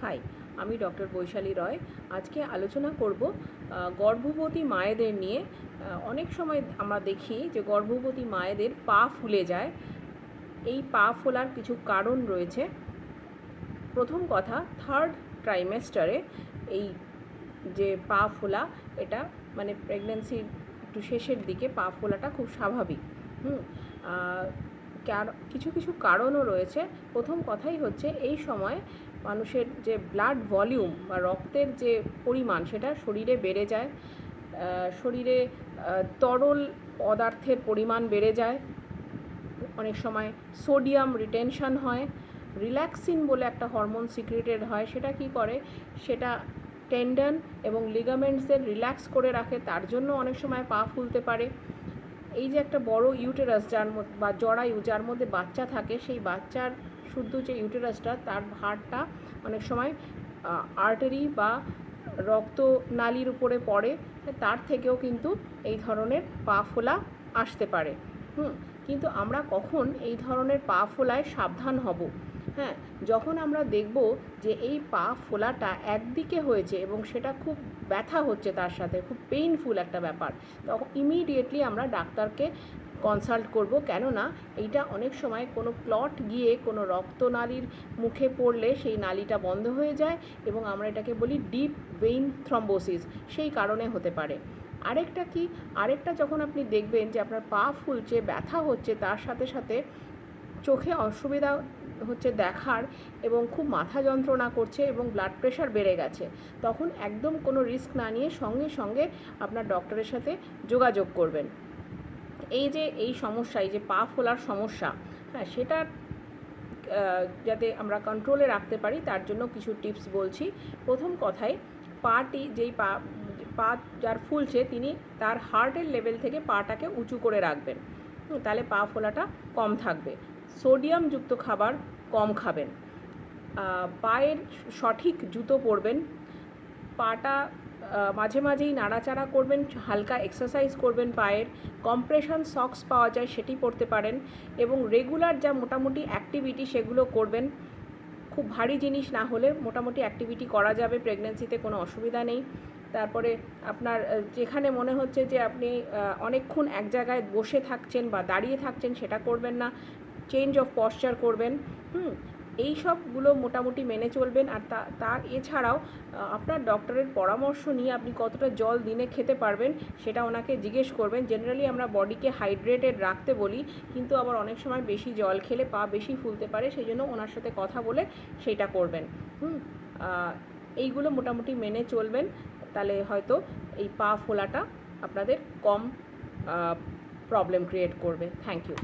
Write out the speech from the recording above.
High, আমি doctor Vaishali রয়। আজকে আলোচনা করব গর্ভবতী মায়েদের নিয়ে। অনেক সময় আমরা দেখি যে গর্ভবতী মায়েদের পা ফুলে যায়। এই পা ফোলার কিছু কারণ রয়েছে। প্রথম কথা থার্ড ট্রাইমেস্টারে এই যে পা ফোলা, এটা মানে প্রেগনেন্সির একটু শেষের দিকে পা ফোলাটা খুব স্বাভাবিক। হুম কিছু কিছু কারণও রয়েছে। প্রথম কথাই হচ্ছে এই সময় মানুষের যে ব্লাড ভলিউম বা রক্তের যে পরিমাণ, সেটা শরীরে বেড়ে যায়। শরীরে তরল পদার্থের পরিমাণ বেড়ে যায়। অনেক সময় সোডিয়াম রিটেনশন হয়। রিল্যাক্সিন বলে একটা হরমোন সিক্রেটেড হয়, সেটা কি করে? সেটা টেন্ডন এবং লিগামেন্টসের রিল্যাক্স করে রাখে, তার জন্য অনেক সময় পা ফুলতে পারে। এই যে একটা বড় ইউটেরাস যার বা জরায়ু যার মধ্যে বাচ্চা থাকে, সেই বাচ্চার শুদ্ধ যে ইউটেরাসটা তার ভারটা অনেক সময় আর্টারি বা রক্তনালীর উপরে পড়ে, তার থেকেও কিন্তু এই ধরনের পা ফোলা আসতে পারে। হুম, কিন্তু আমরা কখন এই ধরনের পা ফোলায় সাবধান হব? হ্যাঁ যখন আমরা দেখব যে এই পা ফোলাটা একদিকে হয়েছে এবং সেটা খুব ব্যথা হচ্ছে তার সাথে, খুব পেইনফুল একটা ব্যাপার, তখন ইমিডিয়েটলি আমরা ডাক্তারকে কনসাল্ট করব। কেননা এইটা অনেক সময় কোনো ক্লট গিয়ে কোনো রক্তনালীর মুখে পড়লে সেই নালীটা বন্ধ হয়ে যায় এবং আমরা এটাকে বলি ডিপ ভেইন থ্রম্বোসিস সেই কারণে হতে পারে। আরেকটা কি? আরেকটা যখন আপনি দেখবেন যে আপনার পা ফুলছে, ব্যথা হচ্ছে, তার সাথে সাথে চোখে অসুবিধা হচ্ছে দেখার এবং খুব মাথা যন্ত্রণা করছে এবং ব্লাড প্রেশার বেড়ে গেছে, তখন একদম কোনো রিস্ক না নিয়ে সঙ্গে সঙ্গে আপনার ডক্টরের সাথে যোগাযোগ করবেন। এই যে, এই সমস্যা, এই যে পা ফোলার সমস্যা হ্যাঁ সেটা যাতে আমরা কন্ট্রোলে রাখতে পারি, তার জন্য কিছু টিপস বলছি। প্রথম কথায়, পাটি, যেই পা পা যার ফুলছে, তিনি তার হার্টের লেভেল থেকে পাটাকে উঁচু করে রাখবেন। তাহলে পা ফোলাটা কম থাকবে। সোডিয়ামযুক্ত খাবার কম খাবেন। পায়ের সঠিক জুতো পরবেন, পাটা মাঝে মাঝেই নাড়াচাড়া করবেন, হালকা এক্সারসাইজ করবেন পায়ের কম্প্রেশন সক্স পাওয়া যায় সেটি পরতে পারেন এবং রেগুলার যা মোটামুটি অ্যাক্টিভিটি সেগুলো করবেন, খুব ভারী জিনিস না হলে মোটামুটি অ্যাক্টিভিটি করা যাবে প্রেগনেন্সিতে কোনো অসুবিধা নেই। তারপরে আপনার যেখানে মনে হচ্ছে যে আপনি অনেকক্ষণ এক জায়গায় বসে থাকছেন বা দাঁড়িয়ে থাকছেন সেটা করবেন না। চেঞ্জ অফ পশ্চার করবেন, হুম, এই সবগুলো মোটামুটি মেনে চলবেন। আর তা, তার এছাড়াও আপনার ডক্টরের পরামর্শ নিয়ে আপনি কতটা জল দিনে খেতে পারবেন সেটা ওনাকে জিজ্ঞেস করবেন। জেনারেলি আমরা বডিকে হাইড্রেটেড রাখতে বলি, কিন্তু আবার অনেক সময় বেশি জল খেলে পা বেশি ফুলতে পারে সেই জন্য ওনার সাথে কথা বলে সেইটা করবেন। হুম এইগুলো মোটামুটি মেনে চলবেন। তাহলে হয়তো এই পা ফোলাটা আপনাদের কম প্রবলেম ক্রিয়েট করবে। Thank you